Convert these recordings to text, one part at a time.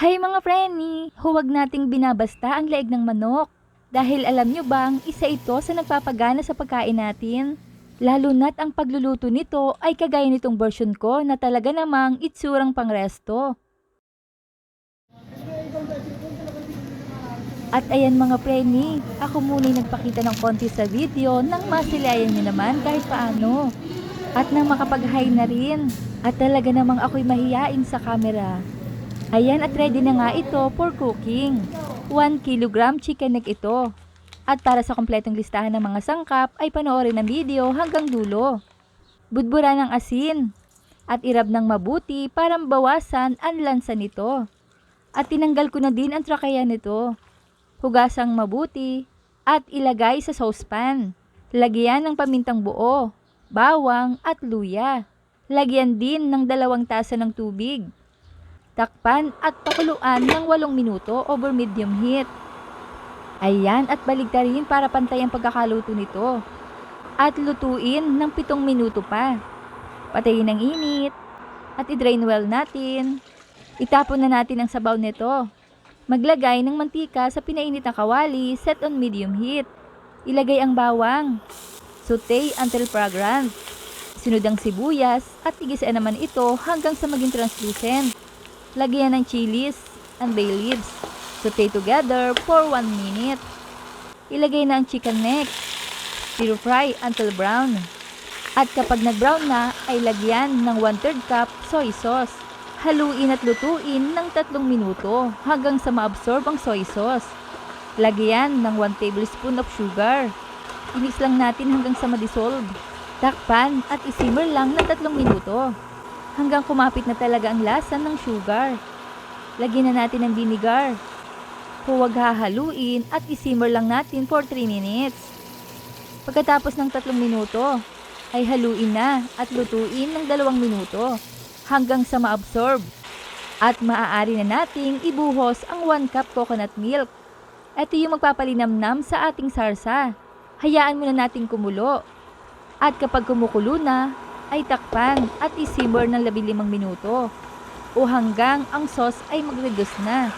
Hay mga preni, huwag nating binabasta ang leeg ng manok. Dahil alam nyo bang isa ito sa nagpapagana sa pagkain natin? Lalo na't ang pagluluto nito ay kagaya nitong version ko na talaga namang itsurang pangresto. At ayan mga preni, ako muna'y nagpakita ng konti sa video nang masilayan nyo naman kahit paano. At nang makapag-hi na rin. At talaga namang ako'y mahiyain sa camera. Ayan at ready na nga ito for cooking. 1 kilogram chicken neck ito. At para sa kompletong listahan ng mga sangkap ay panoorin ang video hanggang dulo. Budbura ng asin. At irab ng mabuti para mabawasan ang lansa nito. At tinanggal ko na din ang trakaya nito. Hugasang mabuti at ilagay sa saucepan. Lagyan ng pamintang buo, bawang at luya. Lagyan din ng dalawang tasa ng tubig. Takpan at pakuluan ng 8 minuto over medium heat. Ayan at baligtarin para pantay ang pagkakaluto nito. At lutuin ng 7 minuto pa. Patayin ng init at i-drain well natin. Itapon na natin ang sabaw nito. Maglagay ng mantika sa pinainit na kawali set on medium heat. Ilagay ang bawang. Saute until fragrant. Sunod ang sibuyas at igisaan naman ito hanggang sa maging translucent. Lagyan ng chilies and bay leaves. Saute together for 1 minute. Ilagay na ang chicken neck. Stir fry until brown. At kapag nag-brown na, ay lagyan ng 1 3 cup soy sauce. Haluin at lutuin ng 3 minuto hanggang sa maabsorb ang soy sauce. Lagyan ng 1 tablespoon of sugar. Inis lang natin hanggang sa madissolve. Takpan at isimmer lang ng 3 minuto hanggang kumapit na talaga ang lasa ng sugar. Lagyan na natin ng vinegar. Huwag hahaluin at isimmer lang natin for 3 minutes. Pagkatapos ng 3 minuto, ay haluin na at lutuin ng 2 minuto hanggang sa maabsorb. At maaari na nating ibuhos ang 1 cup coconut milk. Ito yung magpapalinamnam sa ating sarsa. Hayaan muna nating kumulo. At kapag kumukulo na, ay takpan at isimmer ng 15 minuto o hanggang ang sauce ay mag-reduce na.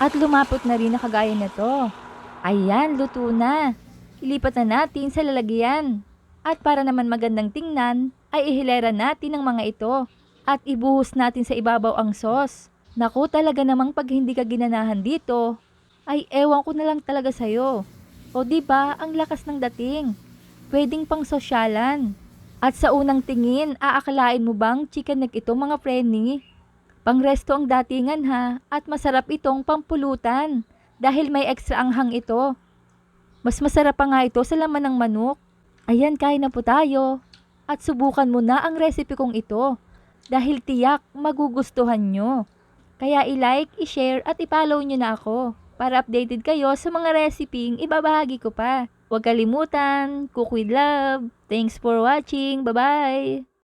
At lumapot na rin na kagaya nito. Ayan, luto na. Ilipat na natin sa lalagyan. At para naman magandang tingnan, ay ihilera natin ang mga ito at ibuhos natin sa ibabaw ang sauce. Naku talaga namang pag hindi ka ginanahan dito, ay ewan ko na lang talaga sa'yo. O di ba ang lakas ng dating. Pwedeng pang sosyalan. At sa unang tingin, aakalain mo bang chicken neck ito mga preni? Pangresto ang datingan ha, at masarap itong pampulutan dahil may extra anghang ito. Mas masarap pa nga ito sa laman ng manok. Ayan, kain na po tayo. At subukan mo na ang recipe kong ito dahil tiyak magugustuhan nyo. Kaya i-like, i-share at i-follow nyo na ako para updated kayo sa mga reseping ibabahagi ko pa. Huwag kalimutan, cook with love. Thanks for watching. Bye-bye!